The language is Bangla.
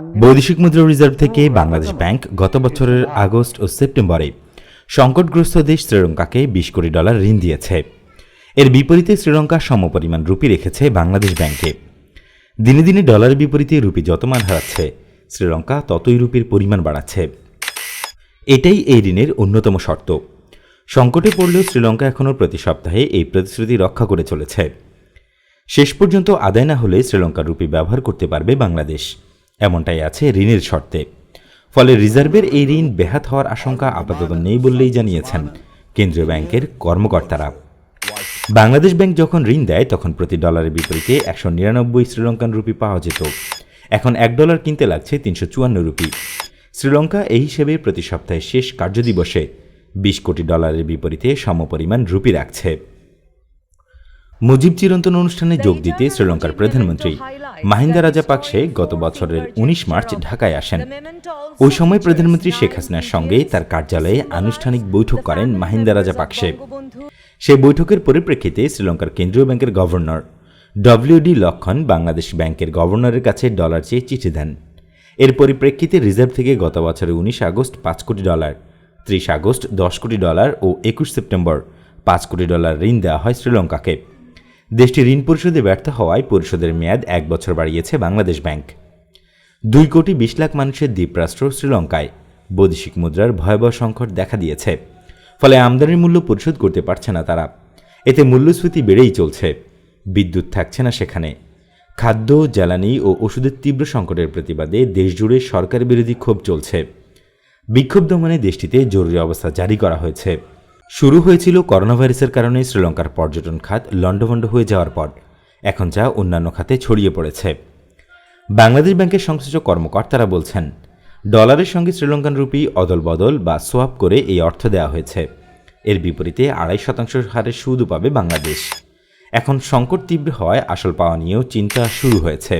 বৈদেশিক মুদ্রা রিজার্ভ থেকে বাংলাদেশ ব্যাংক গত বছরের আগস্ট ও সেপ্টেম্বরে সংকটগ্রস্ত দেশ শ্রীলঙ্কাকে বিশ কোটি ডলার ঋণ দিয়েছে। এর বিপরীতে শ্রীলঙ্কা সমপরিমাণ রুপি রেখেছে বাংলাদেশ ব্যাংকে। দিনে দিনে ডলারের বিপরীতে রুপি যত মান হারাচ্ছে শ্রীলঙ্কা ততই রুপির পরিমাণ বাড়াচ্ছে। এটাই এই ঋণের অন্যতম শর্ত। সংকটে পড়লেও শ্রীলঙ্কা এখনও প্রতি সপ্তাহে এই প্রতিশ্রুতি রক্ষা করে চলেছে। শেষ পর্যন্ত আদায় না হলে শ্রীলঙ্কার রুপি ব্যবহার করতে পারবে বাংলাদেশ। এমনটাই আছে ঋণের শর্তে। ফলে রিজার্ভের এই ঋণ বেহাত হওয়ার আশঙ্কা আপাতত নেই বললেই জানিয়েছেন কেন্দ্রীয় ব্যাংকের কর্মকর্তারা। বাংলাদেশ ব্যাংক যখন ঋণ দেয়, তখন প্রতি ডলারের বিপরীতে একশো নিরানব্বই শ্রীলঙ্কান রুপি পাওয়া যেত। এখন এক ডলার কিনতে লাগছে তিনশো চুয়ান্ন রুপি। শ্রীলঙ্কা এই হিসেবে প্রতি সপ্তাহে শেষ কার্যদিবসে বিশ কোটি ডলারের বিপরীতে সমপরিমাণ রুপি রাখছে। মুজিব চিরন্তন অনুষ্ঠানে যোগ দিতে শ্রীলঙ্কার প্রধানমন্ত্রী মাহিন্দা রাজাপাকসে গত বছরের উনিশ মার্চ ঢাকায় আসেন। ওই সময় প্রধানমন্ত্রী শেখ হাসিনার সঙ্গে তার কার্যালয়ে আনুষ্ঠানিক বৈঠক করেন মাহিন্দা রাজাপাকসে। সেই বৈঠকের পরিপ্রেক্ষিতে শ্রীলঙ্কার কেন্দ্রীয় ব্যাংকের গভর্নর ডব্লিউডি লক্ষণ বাংলাদেশ ব্যাংকের গভর্নরের কাছে ডলার চেয়ে চিঠি দেন। এর পরিপ্রেক্ষিতে রিজার্ভ থেকে গত বছরের উনিশ আগস্ট পাঁচ কোটি ডলার, ত্রিশ আগস্ট দশ কোটি ডলার ও একুশ সেপ্টেম্বর পাঁচ কোটি ডলার ঋণ দেওয়া হয় শ্রীলঙ্কাকে। দেশটি ঋণ পরিশোধে ব্যর্থ হওয়ায় পরিশোধের মেয়াদ এক বছর বাড়িয়েছে বাংলাদেশ ব্যাংক। দুই কোটি বিশ লাখ মানুষের দ্বীপরাষ্ট্র শ্রীলঙ্কায় বৈদেশিক মুদ্রার ভয়াবহ সংকট দেখা দিয়েছে। ফলে আমদানির মূল্য পরিশোধ করতে পারছে না তারা। এতে মূল্যস্ফীতি বেড়েই চলছে। বিদ্যুৎ থাকছে না সেখানে। খাদ্য, জ্বালানি ও ওষুধের তীব্র সংকটের প্রতিবাদে দেশজুড়ে সরকার বিরোধী ক্ষোভ চলছে। বিক্ষোভ দমনে দেশটিতে জরুরি অবস্থা জারি করা হয়েছে। শুরু হয়েছিল করোনা ভাইরাসের কারণে শ্রীলঙ্কার পর্যটন খাত লণ্ডভণ্ড হয়ে যাওয়ার পর। এখন যা অন্যান্য খাতে ছড়িয়ে পড়েছে। বাংলাদেশ ব্যাংকের সংশ্লিষ্ট কর্মকর্তারা বলছেন, ডলারের সঙ্গে শ্রীলঙ্কান রুপি অদল বদল বা সোয়াপ করে এই অর্থ দেওয়া হয়েছে। এর বিপরীতে আড়াই শতাংশ হারে সুদও পাবে বাংলাদেশ। এখন সংকট তীব্র হওয়ায় আসল পাওয়া নিয়েও চিন্তা শুরু হয়েছে।